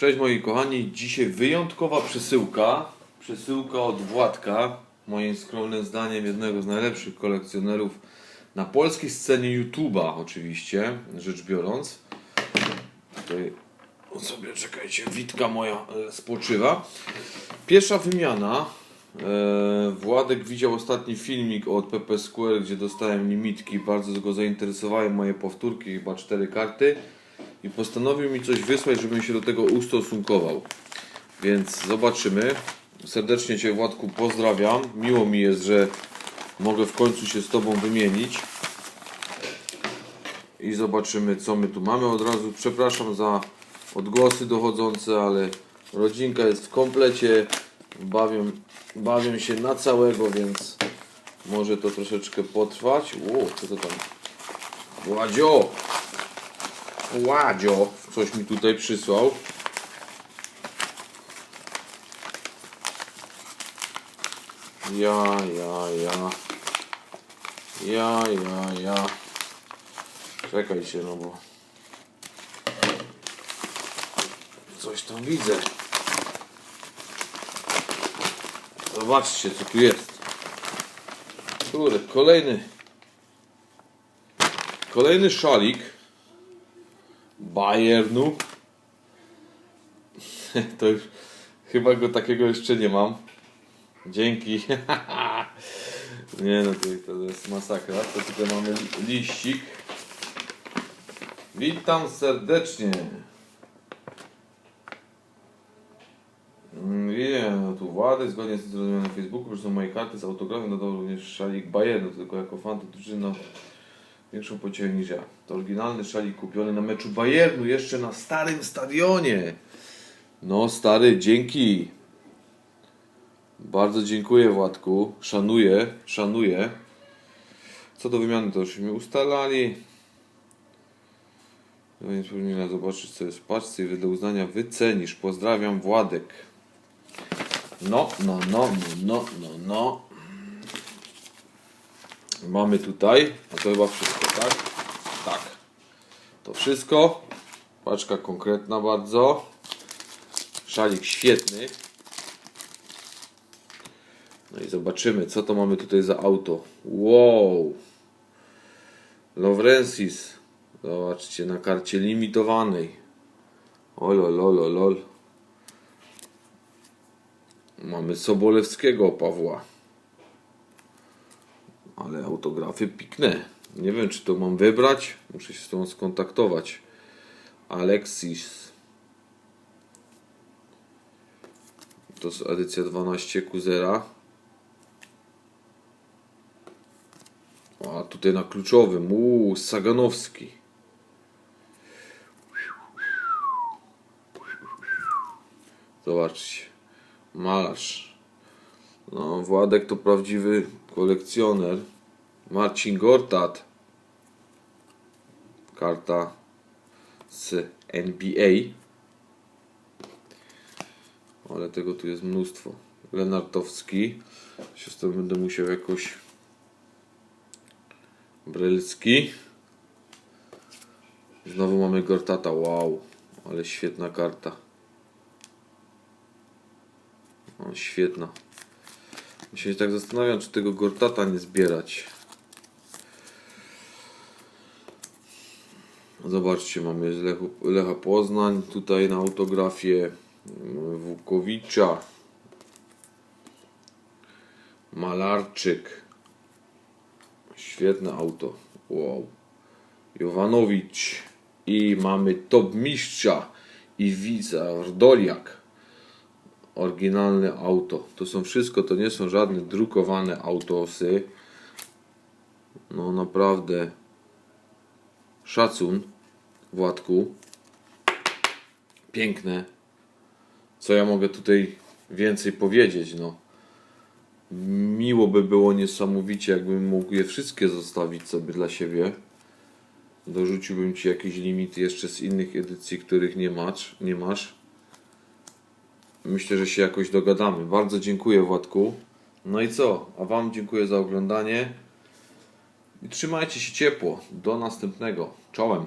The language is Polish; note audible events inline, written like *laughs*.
Cześć moi kochani, dzisiaj wyjątkowa przesyłka. Przesyłka od Władka, moim skromnym zdaniem jednego z najlepszych kolekcjonerów na polskiej scenie YouTube'a oczywiście, rzecz biorąc. Tutaj sobie czekajcie, Witka moja e, spoczywa. Pierwsza wymiana. E, Władek widział ostatni filmik od PP Square, gdzie dostałem limitki. Bardzo go zainteresowały moje powtórki, chyba cztery karty. I postanowił mi coś wysłać, żebym się do tego ustosunkował. Więc zobaczymy. Serdecznie Cię Władku pozdrawiam. Miło mi jest, że mogę w końcu się z Tobą wymienić. I zobaczymy co my tu mamy od razu. Przepraszam za odgłosy dochodzące, ale rodzinka jest w komplecie. Bawią, bawią się na całego, więc może to troszeczkę potrwać. Ło, co to tam? Władzio! Ładzio coś mi tutaj przysłał. Ja, ja, ja. Ja, ja, ja. Czekajcie, no bo... Coś tam widzę. Zobaczcie, co tu jest. Kurde, kolejny... Kolejny szalik. Bayernu. *laughs* To już chyba go takiego jeszcze nie mam. Dzięki. *laughs* Nie no, to, jest masakra. To tutaj mamy li- liścik. Witam serdecznie. Mm, Wiem, no tu Władek, zgodnie z zrozumieniem na Facebooku, są moje karty z autografem, dodał również szalik Bayernu, tylko jako fan to drużyna większą pociechę niż ja. To oryginalny szalik kupiony na meczu Bayernu, jeszcze na starym stadionie. No stary, dzięki. Bardzo dziękuję Władku. Szanuję, szanuję. Co do wymiany to mi ustalali. No więc powinna zobaczyć co jest w paczce i wedle uznania wycenisz. Pozdrawiam Władek. No, no, no, no, no, no, no. Mamy tutaj, a to chyba wszystko, tak? Tak. To wszystko. Paczka konkretna bardzo. Szalik świetny. No i zobaczymy, co to mamy tutaj za auto. Wow. Lovrensis. Zobaczcie, na karcie limitowanej. Ololololol. Mamy Sobolewskiego Pawła. Ale autografy pikne. Nie wiem, czy to mam wybrać. Muszę się z tą skontaktować. Alexis. To jest edycja 12 Kuzera. A tutaj na kluczowym. Uuu, Saganowski. Zobaczcie. Malarz. No, Władek to prawdziwy kolekcjoner. Marcin Gortat. Karta z NBA. Ale tego tu jest mnóstwo. Lenartowski. Się z tym będę musiał jakoś. Brylski. Znowu mamy Gortata. Wow. Ale świetna karta. O, świetna. Ja się tak zastanawiam, czy tego Gortata nie zbierać. Zobaczcie, mamy z Lechu, Lecha Poznań tutaj na autografie mamy Wukowicza, Malarczyk. Świetne auto. Wow. Jovanowicz. I mamy top mistrza i widza Rdoliak. Oryginalne auto. To są wszystko, to nie są żadne drukowane autosy. No naprawdę szacun Władku. Piękne. Co ja mogę tutaj więcej powiedzieć, no. Miło by było niesamowicie, jakbym mógł je wszystkie zostawić sobie dla siebie. Dorzuciłbym Ci jakieś limity jeszcze z innych edycji, których nie masz. Nie masz. Myślę, że się jakoś dogadamy. Bardzo dziękuję Władku. No i co? A Wam dziękuję za oglądanie. I trzymajcie się ciepło. Do następnego. Czołem.